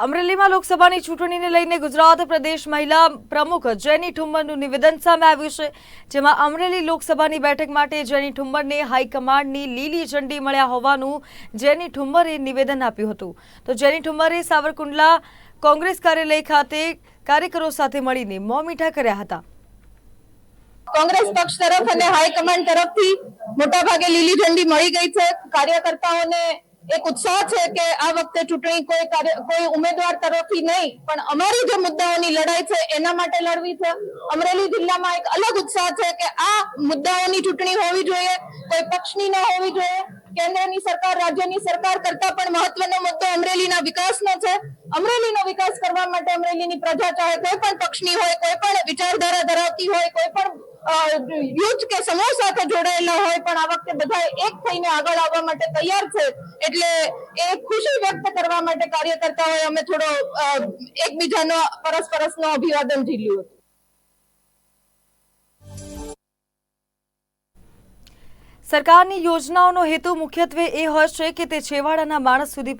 અમરેલીમાં લોકસભાની ચૂંટણીને લઈને ગુજરાત પ્રદેશ મહિલા પ્રમુખ જેની ઠુમ્મરનું નિવેદન સામે આવ્યું છે, જેમાં અમરેલી લોકસભાની બેઠક માટે જેની ઠુમ્મરને હાઈકમાન્ડની લીલી ઝંડી મળ્યા હોવાનું જેની ઠુમ્મરે નિવેદન આપ્યું હતું. તો જેની ઠુમ્મરે સાવરકુંડલા કોંગ્રેસ કાર્યાલય ખાતે કાર્યકરો સાથે મળીને મોં મીઠા કર્યા હતા. કોંગ્રેસ પક્ષ તરફ અને હાઈકમાન્ડ તરફથી મોટાભાગે લીલી ઝંડી મળી ગઈ છે. કાર્યકર્તાઓને એક ઉત્સાહ છે કે આ વખતે ચૂંટણી કોઈ કોઈ ઉમેદવાર તરફથી નહીં, પણ અમારી જે મુદ્દાઓની લડાઈ છે, એના માટે લડવી છે. અમરેલી જિલ્લામાં એક અલગ ઉત્સાહ છે કે આ મુદ્દાઓની ચૂંટણી હોવી જોઈએ, કોઈ પક્ષની ન હોવી જોઈએ. કેન્દ્રની સરકાર, રાજ્યની સરકાર કરતા પણ મહત્વનો મુદ્દો અમરેલીના વિકાસનો છે. અમરેલીનો વિકાસ કરવા માટે અમરેલીની પ્રજા ચાહે કોઈ પણ પક્ષની હોય, કોઈ પણ વિચારધારા ધરાવતી હોય, કોઈ પણ યુથ કે સમૂહ સાથે જોડાયેલા હોય પણ આ વખતે બધા એક થઈને આગળ આવવા માટે તૈયાર છે. એટલે એ ખુશી વ્યક્ત કરવા માટે કાર્યકર્તાઓએ અમે થોડો એકબીજાનો પરસ્પરસનો અભિવાદન ઝીલ્યું હતું. સરકારની યોજનાઓનો હેતુ મુખ્યત્વે એ હોય છે કે તે છેવાડાના માણસ સુધી